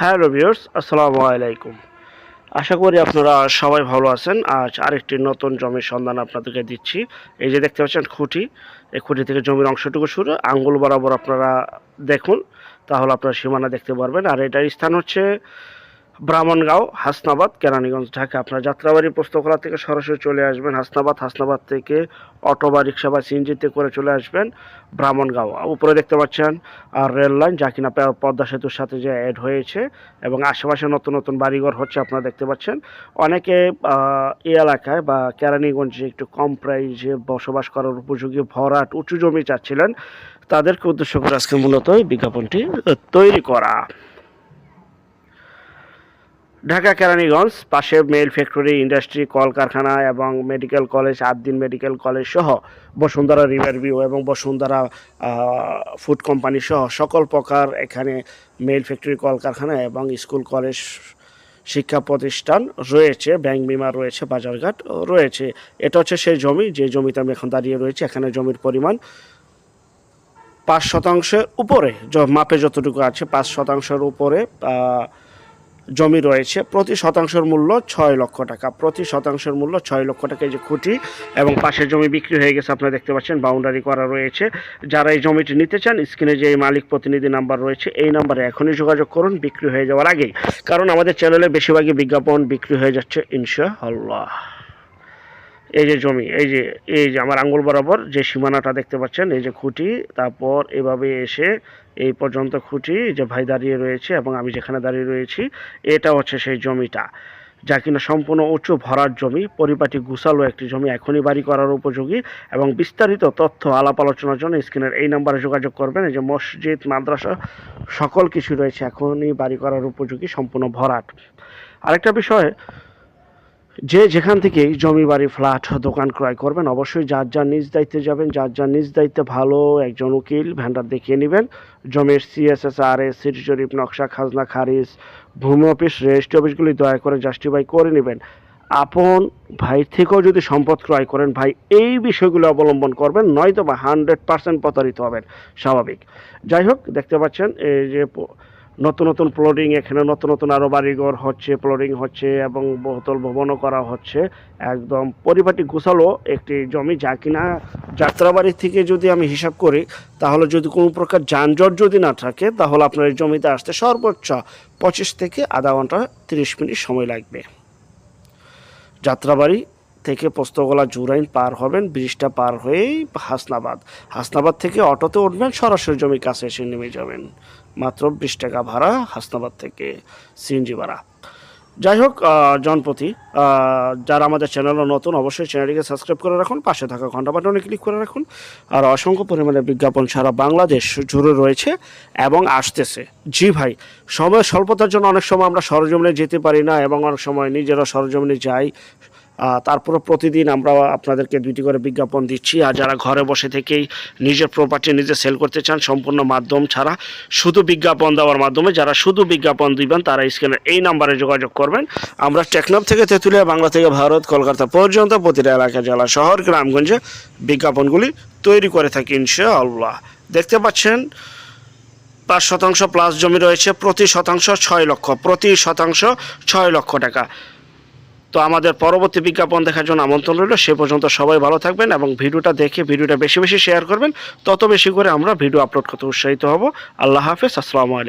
Hello viewers, আসসালামু আলাইকুম। আশা করি আপনারা সবাই ভালো আছেন। আজ আরেকটি নতুন জমির সন্ধান আপনাদেরকে দিচ্ছি। এই যে দেখতে পাচ্ছেন খুঁটি, এই খুঁটি থেকে জমির অংশটুকু শুরু। আঙ্গুল বরাবর আপনারা দেখুন, তাহলে আপনারা সীমানা দেখতে পারবেন। আর এটার স্থান হচ্ছে ব্রাহ্মণগাঁও, হাসনাবাদ, কেরানীগঞ্জ, ঢাকা। আপনার যাত্রাবাড়ি পোস্তকলা থেকে সরাসরি চলে আসবেন হাসনাবাদ। হাসনাবাদ থেকে অটো বা রিক্সা বা সিএনজিতে করে চলে আসবেন ব্রাহ্মণগাঁও। উপরে দেখতে পাচ্ছেন আর রেল লাইন, যা কিনা পদ্মা সেতুর সাথে যে অ্যাড হয়েছে এবং আশেপাশে নতুন নতুন বাড়িঘর হচ্ছে আপনারা দেখতে পাচ্ছেন। অনেকে এই এলাকায় বা কেরানীগঞ্জে একটু কম প্রাইসে বসবাস করার উপযোগী ভরাট উঁচু জমি চাচ্ছিলেন। তাদেরকে উদ্দেশ্য করে আজকে মূলত বিজ্ঞাপনটি তৈরি করা। ঢাকা কেরানীগঞ্জ পাশে মেল ফ্যাক্টরি ইন্ডাস্ট্রি কলকারখানা এবং medical college Addin medical college সহ বসুন্ধরা রিভার ভিউ এবং বসুন্ধরা ফুড কোম্পানি সহ সকল প্রকার এখানে মেল ফ্যাক্টরি কলকারখানা এবং স্কুল কলেজ শিক্ষা প্রতিষ্ঠান রয়েছে ব্যাংক বিমা রয়েছে, বাজারঘাট রয়েছে। এটা হচ্ছে সেই জমি, যে জমিতে আমি এখন দাঁড়িয়ে রয়েছে, এখানে জমির পরিমাণ পাঁচ শতাংশের উপরে মাপে যতটুকু আছে, পাঁচ শতাংশের উপরে জমি রয়েছে, প্রতি শতাংশের মূল্য ছয় লক্ষ টাকা। প্রতি শতাংশের মূল্য ছয় লক্ষ টাকা যে খুঁটি এবং পাশের জমি বিক্রি হয়ে গেছে, আপনারা দেখতে পাচ্ছেন বাউন্ডারি করা রয়েছে। যারা এই জমিটি নিতে চান স্ক্রিনে যে মালিক প্রতিনিধি নাম্বার রয়েছে, এই নাম্বারে এখনই যোগাযোগ করুন, বিক্রি হয়ে যাওয়ার আগেই। কারণ আমাদের চ্যানেলে বেশিরভাগই বিজ্ঞাপন বিক্রি হয়ে যাচ্ছে, ইনশাআল্লাহ। এই যে জমি, এই যে এই যে আমার আঙ্গুল বরাবর যে সীমানাটা দেখতে পাচ্ছেন, এই যে খুঁটি, তারপর এভাবে এসে এই পর্যন্ত খুঁটি যে ভাই দাঁড়িয়ে রয়েছে এবং আমি যেখানে দাঁড়িয়ে রয়েছি, এটা হচ্ছে সেই জমিটা। যা কিনা সম্পূর্ণ উঁচু ভরার জমি, পরিপাটি গুছালো একটি জমি এখনই বাড়ি করার উপযোগী এবং বিস্তারিত তথ্য আলাপ আলোচনার জন্য স্ক্রিনের এই নাম্বারে যোগাযোগ করবেন। এই যে মসজিদ, মাদ্রাসা, সকল কিছু রয়েছে এখনই বাড়ি করার উপযোগী, সম্পূর্ণ ভরাট। আরেকটা বিষয় যে যেখান থেকেই জমি, বাড়ি, ফ্ল্যাট দোকান ক্রয় করবেন, অবশ্যই যার যার নিজ দায়িত্বে যাবেন, যার যার নিজ দায়িত্বে ভালো একজন উকিল ভ্যান্ডার দেখিয়ে নেবেন। জমির সিএসএস আর এস সিটি জরিপ নকশা, খাজনা, খারিজ, ভূমি অফিস রেজিস্ট্রি অফিসগুলি দয়া করে জাস্টিফাই করে নেবেন। আপন ভাই থেকেও যদি সম্পদ ক্রয় করেন, ভাই এই বিষয়গুলো অবলম্বন করবেন নয়তো বা হান্ড্রেড পার্সেন্ট প্রতারিত হবেন, স্বাভাবিক। যাই হোক, দেখতে পাচ্ছেন, এই যে নতুন নতুন প্লটিং এখানে, নতুন নতুন আরও বাড়িঘর হচ্ছে প্লটিং হচ্ছে এবং বহুতল ভবনও করা হচ্ছে। একদম পরিপাটি গুছালো একটি জমি, যা কিনা যাত্রাবাড়ি থেকে যদি আমি হিসাব করি, তাহলে যদি কোনো প্রকার যানজট যদি না থাকে, তাহলে আপনার এই জমিতে আসতে সর্বোচ্চ পঁচিশ থেকে আধা ঘণ্টা, তিরিশ মিনিট সময় লাগবে। যাত্রাবাড়ি থেকে পোস্তগোলা জুরাইন পার হবেন ব্রিজটা পার হয়েই হাসনাবাদ। হাসনাবাদ থেকে অটোতে উঠবেন সরাসরি জমির কাছে এসে নেমে যাবেন। মাত্র বিশ টাকা ভাড়া হাসনাবাদ থেকে সিএনজি ভাড়া যাই হোক আহ, জনপ্রতি যারা আমাদের চ্যানেলে নতুন অবশ্যই চ্যানেলটিকে সাবস্ক্রাইব করে রাখুন পাশে থাকা ঘণ্টা বাটনে ক্লিক করে রাখুন। আর অসংখ্য পরিমাণে বিজ্ঞাপন সারা বাংলাদেশ জুড়ে রয়েছে এবং আসতেছে। জি ভাই সময় স্বল্পতার জন্য অনেক সময় আমরা সরজমিনে যেতে পারি না এবং অনেক সময় নিজেরা সরজমিনে যাই তারপরে প্রতিদিন আমরা আপনাদেরকে দুইটি করে বিজ্ঞাপন দিচ্ছি। আর যারা ঘরে বসে থেকেই নিজের প্রপার্টি নিজে সেল করতে চান, সম্পূর্ণ মাধ্যম ছাড়া শুধু বিজ্ঞাপন দেওয়ার মাধ্যমে যারা শুধু বিজ্ঞাপন দিবেন, তারা স্ক্রিনের এই নাম্বারে যোগাযোগ করবেন। আমরা টেকনাফ থেকে তেঁতুলিয়া, বাংলা থেকে ভারত, কলকাতা পর্যন্ত প্রতিটা এলাকা, জেলা, শহর, গ্রামগঞ্জে বিজ্ঞাপনগুলি তৈরি করে থাকি ইনশাআল্লাহ। দেখতে পাচ্ছেন, পাঁচ শতাংশ প্লাস জমি রয়েছে, প্রতি শতাংশ ছয় লক্ষ, প্রতি শতাংশ ছয় লক্ষ টাকা। তো আমাদের পরবর্তী বিজ্ঞাপন দেখার জন্য আমন্ত্রণ রইল। সে পর্যন্ত সবাই ভালো থাকবেন এবং ভিডিওটা দেখে ভিডিওটা বেশি বেশি শেয়ার করবেন। তত বেশি করে আমরা ভিডিও আপলোড করতে উৎসাহিত হব। আল্লাহ হাফেজ, আসসালামু আলাইকুম।